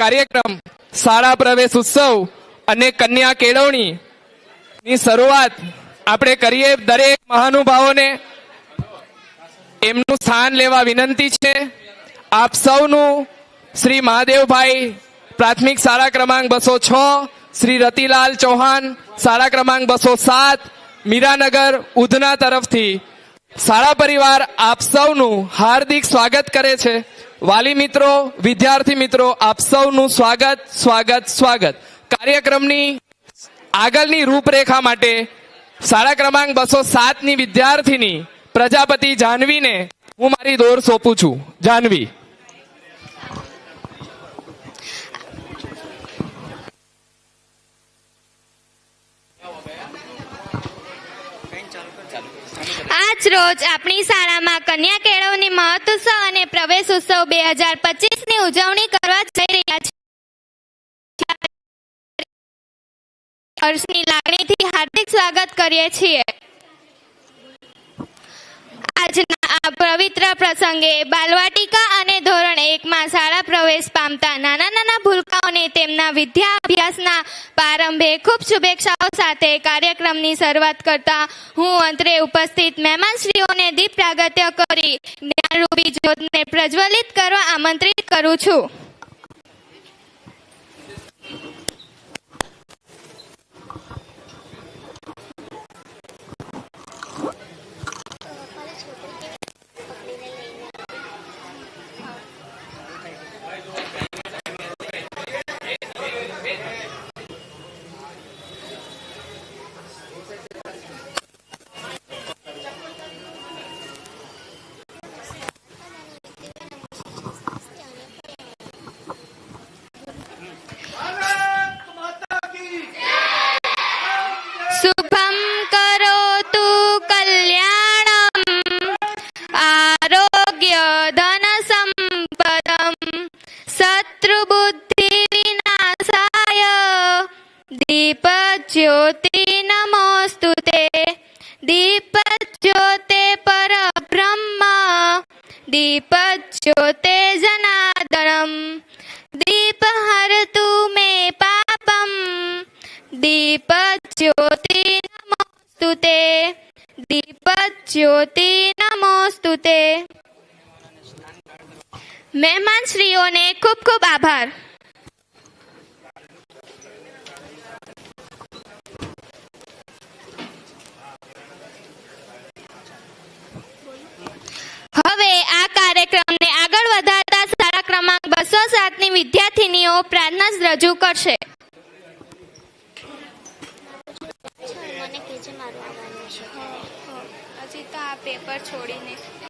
કાર્યક્રમ, શાળા પ્રવેશ ઉત્સવ અને કન્યા કેળવણી ની શરૂઆત આપણે કરીએ દરેક મહાનુભાવોને. એમનું સ્થાન લેવા વિનંતી છે. આપ સૌનું શ્રી મહાદેવભાઈ પ્રાથમિક શાળા ક્રમાંક બસો છ, શ્રી રતિલાલ ચૌહાણ શાળા ક્રમાંક બસો સાત, મીરાનગર ઉધના તરફથી. શાળા પરિવાર આપ સૌનું હાર્દિક સ્વાગત કરે છે. વાલી મિત્રો, વિદ્યાર્થી મિત્રો, આપ સૌનું સ્વાગત સ્વાગત સ્વાગત. કાર્યક્રમની આગળની રૂપરેખા માટે શાળા ક્રમાંક બસો સાતની વિદ્યાર્થીની પ્રજાપતિ જાનવીને હું મારી દોર સોંપું છું. જાનવી. આજ રોજ આપણી શાળામાં કન્યા કેળવણી મહોત્સવ અને પ્રવેશ ઉત્સવ બે હજાર પચીસની ઉજવણી કરવા જઈ રહ્યા છે. હર્ષની લાગણીથી હાર્દિક સ્વાગત કરીએ છીએ. આજના આ પવિત્ર પ્રસંગે બાલવાટિકા અને ધોરણ એકમાં શાળા પ્રવેશ પામતા નાના નાના ભૂલકાઓને તેમના વિદ્યા અભ્યાસના પ્રારંભે ખૂબ શુભેચ્છાઓ સાથે કાર્યક્રમની શરૂઆત કરતા હું અંતરે ઉપસ્થિત મહેમાનશ્રીઓને દીપ પ્રાગત્ય કરી જ્ઞાનરૂપી જ્યોતને પ્રજ્વલિત કરવા આમંત્રિત કરું છું. શુભમ કરોતુ કલ્યાણમ આરોગ્ય ધન સંપદમ શત્રુબુદ્ધિ વિનાશાય દીપ જ્યોતિ નમોસ્તુ તે દીપ જ્યોતે પરબ્રહ્મ દીપ જ્યોતિ નમોસ્તુ તે દીપ જ્યોતિ નમોસ્તુ મહેમાન શ્રીઓને ખૂબ ખૂબ આભાર હવે આ કાર્યક્રમને આગળ વધારતા શાળા ક્રમાંક બસો સાતની વિદ્યાર્થીનીઓ પ્રાર્થના રજૂ કરશે. આવવાનું હજી તો આ પેપર છોડીને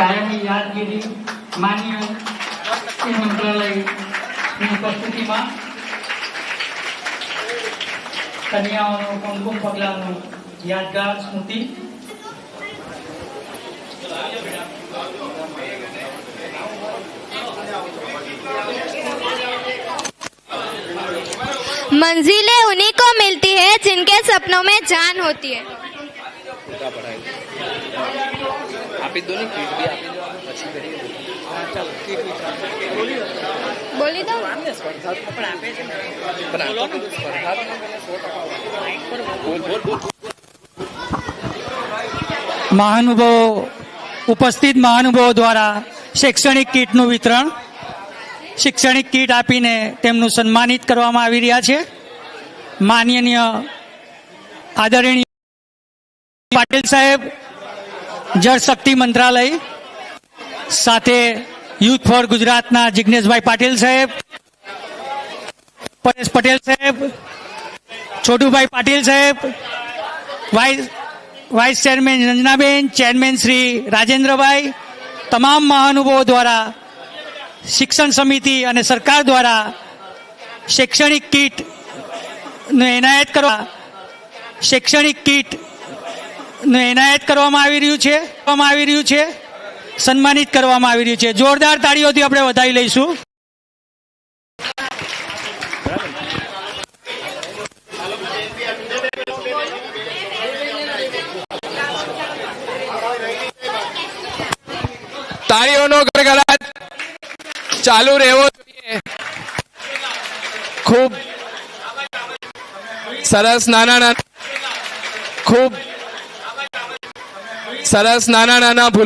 કાયમી યાદગીરી માન્ય એ મંત્રાલયની ઉપસ્થિતિમાં કન્યાઓનું કુમકુમ પગલાનું યાદગાર સ્મૃતિ मंजिलें उन्हीं को मिलती है जिनके सपनों में जान होती है આપી દો ને કીટ બી આપી દો. પછી બોલી દો. પણ આપે ઉપસ્થિત મહાનુભવો દ્વારા શૈક્ષણિક કીટનું વિતરણ. શૈક્ષણિક કીટ આપીને તેમનું સન્માનિત કરવામાં આવી રહ્યા છે. માનનીય આદરણીય પાટીલ સાહેબ જળશક્તિ મંત્રાલય, સાથે યુથ ફોર ગુજરાતના જિજ્ઞેશભાઈ પાટીલ સાહેબ, પરેશ પટેલ સાહેબ, છોટુભાઈ પાટીલ સાહેબ, vice vice chairman Ranjanaben, chairman Shri Rajendrabhai, તમામ મહાનુભાવો દ્વારા, શિક્ષણ સમિતિ અને સરકાર દ્વારા શૈક્ષણિક કીટ એનાયત કરવા, શૈક્ષણિક કીટ એનાયત કરવામાં આવી રહ્યું છે, કરવામાં આવી રહ્યું છે, સન્માનિત કરવામાં આવી રહ્યું છે. જોરદાર તાળીઓથી આપણે વધાવી લઈશું. તાળીઓનો ગરગડાટ ચાલુ રહેવો જોઈએ. ખૂબ સરસ નાના નાના ખૂબ સરસ નાના નાના ભૂલ